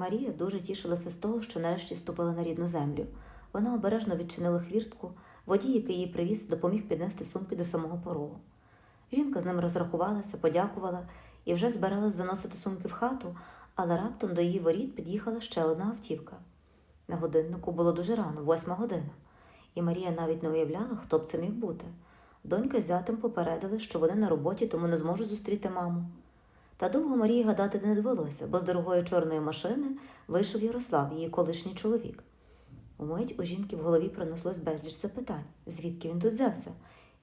Марія дуже тішилася з того, що нарешті ступила на рідну землю. Вона обережно відчинила хвіртку, водій, який її привіз, допоміг піднести сумки до самого порогу. Жінка з ним розрахувалася, подякувала і вже збиралась заносити сумки в хату, але раптом до її воріт під'їхала ще одна автівка. На годиннику було дуже рано, восьма година, і Марія навіть не уявляла, хто б це міг бути. Донька з зятем попередили, що вони на роботі, тому не зможуть зустріти маму. Та довго Марії гадати не довелося, бо з дорогої чорної машини вийшов Ярослав, її колишній чоловік. Умить у жінки в голові пронеслось безліч запитань, звідки він тут взявся,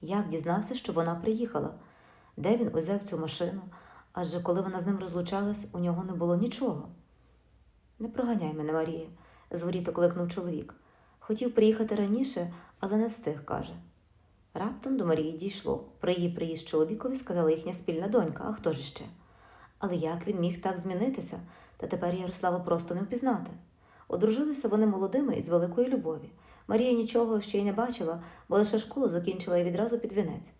як дізнався, що вона приїхала, де він узяв цю машину, адже коли вона з ним розлучалась, у нього не було нічого. Не проганяй мене, Марія, зворіто кликнув чоловік. Хотів приїхати раніше, але не встиг, каже. Раптом до Марії дійшло. Про її приїзд чоловікові сказала їхня спільна донька, а хто ж іще? Але як він міг так змінитися, та тепер Ярослава просто не впізнати? Одружилися вони молодими і з великої любові. Марія нічого ще й не бачила, бо лише школу закінчила і відразу під вінець.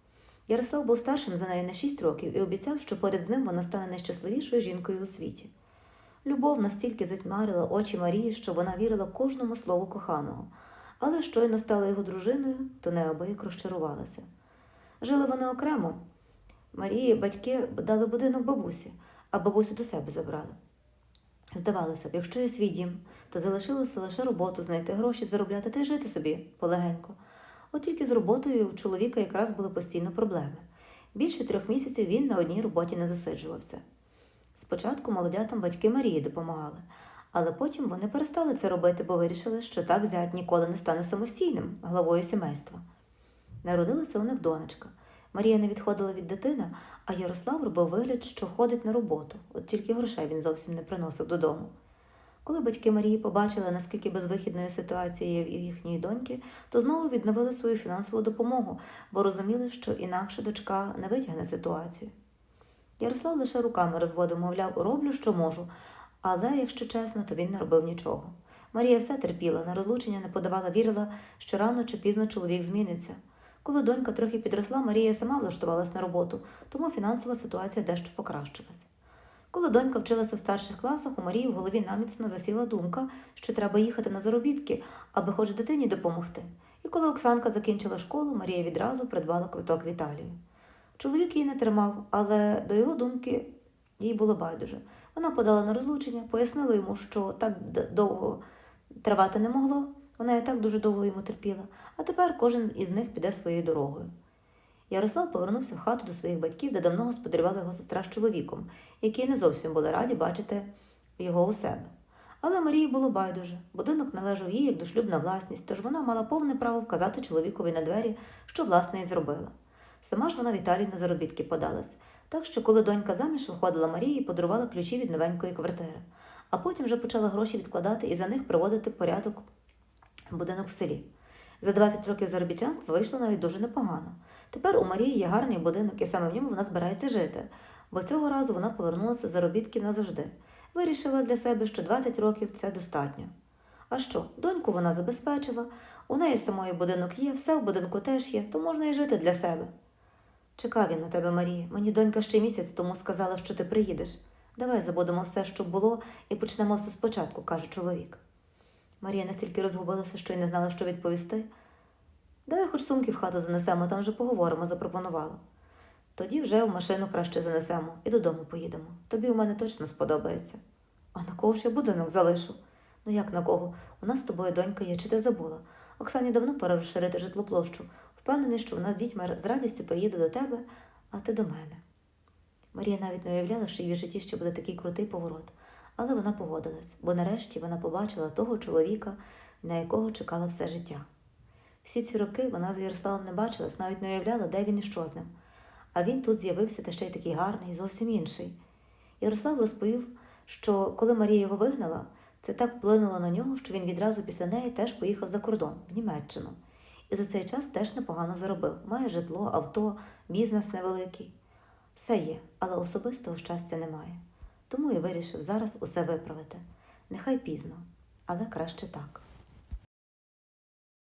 Ярослав був старшим за неї на шість років і обіцяв, що поряд з ним вона стане найщасливішою жінкою у світі. Любов настільки затьмарила очі Марії, що вона вірила кожному слову коханого, але щойно стала його дружиною, то неабияк розчарувалася. Жили вони окремо. Марії батьки дали будинок бабусі, а бабусю до себе забрали. Здавалося б, якщо є свій дім, то залишилося лише роботу, знайти гроші, заробляти та й жити собі полегенько. От тільки з роботою у чоловіка якраз були постійно проблеми. Більше трьох місяців він на одній роботі не засиджувався. Спочатку молодятам батьки Марії допомагали, але потім вони перестали це робити, бо вирішили, що так зять ніколи не стане самостійним главою сімейства. Народилася у них донечка. Марія не відходила від дитини, а Ярослав робив вигляд, що ходить на роботу, от тільки грошей він зовсім не приносив додому. Коли батьки Марії побачили, наскільки безвихідною ситуація є в їхньої доньки, то знову відновили свою фінансову допомогу, бо розуміли, що інакше дочка не витягне ситуацію. Ярослав лише руками розводив, мовляв, роблю, що можу, але, якщо чесно, то він не робив нічого. Марія все терпіла, на розлучення не подавала, вірила, що рано чи пізно чоловік зміниться. Коли донька трохи підросла, Марія сама влаштувалась на роботу, тому фінансова ситуація дещо покращилась. Коли донька вчилася в старших класах, у Марії в голові наміцно засіла думка, що треба їхати на заробітки, аби хоч дитині допомогти. І коли Оксанка закінчила школу, Марія відразу придбала квиток в Італію. Чоловік її не тримав, але до його думки їй було байдуже. Вона подала на розлучення, пояснила йому, що так довго тривати не могло, вона і так дуже довго йому терпіла, а тепер кожен із них піде своєю дорогою. Ярослав повернувся в хату до своїх батьків, де давно господарювала його сестра з чоловіком, які не зовсім були раді бачити його у себе. Але Марії було байдуже. Будинок належав їй як дошлюбна власність, тож вона мала повне право вказати чоловікові на двері, що власне і зробила. Сама ж вона в Італію на заробітки подалась, так що, коли донька заміж виходила Марії, подарувала ключі від новенької квартири, а потім вже почала гроші відкладати і за них приводити порядок будинок в селі. За 20 років заробітчанства вийшло навіть дуже непогано. Тепер у Марії є гарний будинок, і саме в ньому вона збирається жити, бо цього разу вона повернулася з заробітків назавжди. Вирішила для себе, що 20 років це достатньо. А що, доньку вона забезпечила, у неї самої будинок є, все в будинку теж є, то можна і жити для себе. Чекав він на тебе, Марія. Мені донька ще місяць тому сказала, що ти приїдеш. Давай забудемо все, що було, і почнемо все спочатку, каже чоловік. Марія настільки розгубилася, що й не знала, що відповісти. Давай хоч сумки в хату занесемо, там вже поговоримо, запропонувала. Тоді вже в машину краще занесемо і додому поїдемо. Тобі у мене точно сподобається. А на кого ж я будинок залишу? Ну як на кого? У нас з тобою донька є, чи ти забула? Оксані давно пора розширити житлоплощу. Впевнений, що вона з дітьми з радістю приїде до тебе, а ти до мене. Марія навіть не уявляла, що її в житті ще буде такий крутий поворот. Але вона погодилась, бо нарешті вона побачила того чоловіка, на якого чекала все життя. Всі ці роки вона з Ярославом не бачилась, навіть не уявляла, де він і що з ним. А він тут з'явився та ще й такий гарний, зовсім інший. Ярослав розповів, що коли Марія його вигнала, це так вплинуло на нього, що він відразу після неї теж поїхав за кордон, в Німеччину. І за цей час теж непогано заробив. Має житло, авто, бізнес невеликий. Все є, але особистого щастя немає. Тому і вирішив зараз усе виправити. Нехай пізно, але краще так.